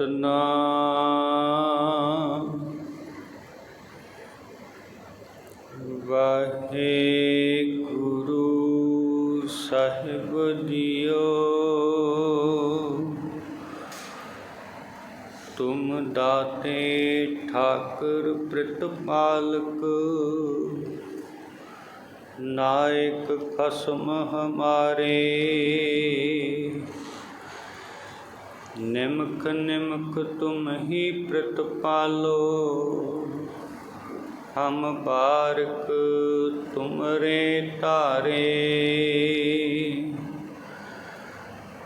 ਸਤਨਾਮ ਵਾਹਿਗੁਰੂ ਸਾਹਿਬ JIO. ਤੁਮ ਦਾਤੇ ਠਾਕੁਰ ਪ੍ਰਤਪਾਲਕ ਨਾਇਕ ਖਸਮ ਹਮਾਰੇ। ਨਿਮਕ ਨਿਮਕ ਤੁਮ ਹੀ ਪ੍ਰਤਪਾਲੋ ਹਮ ਬਾਰਕ ਤੁਮਰੇ ਧਾਰੇ।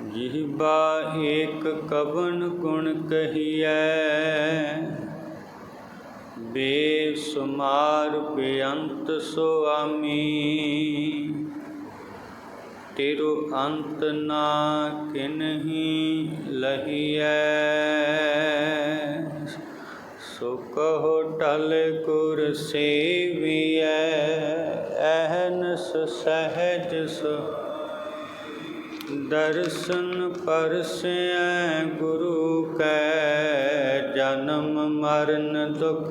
ਜਿਹਬਾ ਏਕ ਕਵਨ ਗੁਣ ਕਹੀਐ, ਬੇਸੁਮਾਰ ਬੇਅੰਤ ਸੁਆਮੀ ਤੇਰੋ ਅੰਤ ਨਾ ਕਿਨਹੀ ਲਹੀਐ। ਸੋ ਕਹੋ ਟਲ ਗੁਰ ਸੇਵੀਐ ਅਹਨਸ ਸਹਿਜ ਸੋ। ਦਰਸ਼ਨ ਪਰਸੈ ਗੁਰੂ ਕੈ, ਜਨਮ ਮਰਨ ਦੁਖ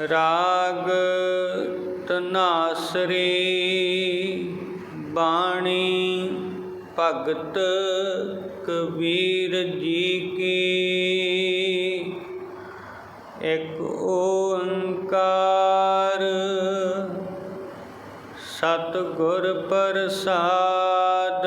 ਰਾਗ ਤਨਾਸਰੀ ਬਾਣੀ ਭਗਤ ਕਬੀਰ ਜੀ ਕੀ। ਇੱਕ ਓੰਕਾਰ ਸਤਿਗੁਰ ਪ੍ਰਸਾਦ।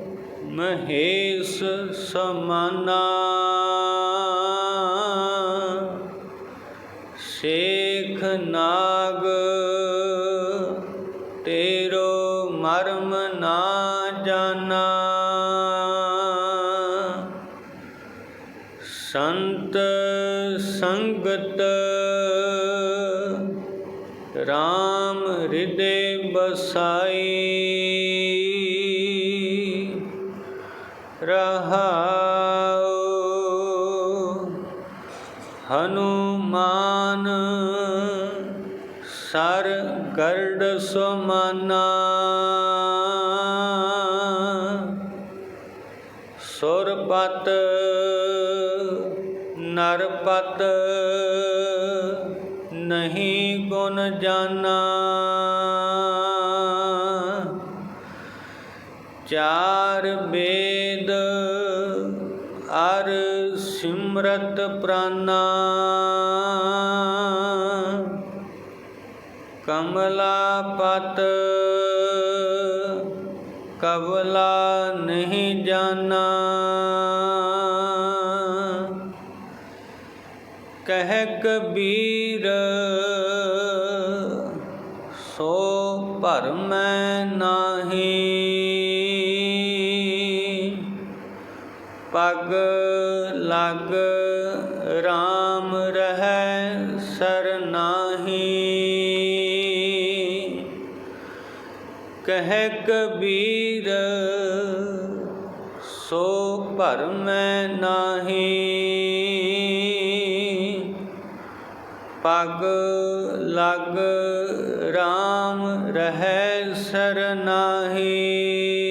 ਮਹੇਸ਼ ਸਮਾਨਾ ਸ਼ੇਖ ਨਾਗ ਤੇਰੋ ਮਰਮ ਨਾ ਜਾਣਾ ਸੰਤ ਸੰਗਤ RAM ਹਿਰਦੇ ਬਸਾਈ ਹਨੂਮਾਨ ਸਰ ਗਰਡ ਸਮਾਨਾ। ਸੁਰਪਤ ਨਰਪਤ ਨਹੀਂ ਗੁਣ ਜਾਣਾ ਚਾਰ ਬੇਦ ਸਿਮਰਤ ਪ੍ਰਾਨਾ। ਕਮਲਾ ਪਤ ਕਵਲਾ ਨਹੀਂ ਜਾਣਾ ਕਹਿ ਕਬੀਰ ਸੋ ਭਰਮੈ ਨਾਹੀ। ਪਗ ਲਗ RAM ਰਹੈ ਸਰਨਾਹੀ। ਕਹਿ ਕਬੀਰ ਸੋ ਭਰਮੈ ਨਾਹੀ। ਪਗ ਲਗ RAM ਰਹੈ ਸਰਨਾਹੀ।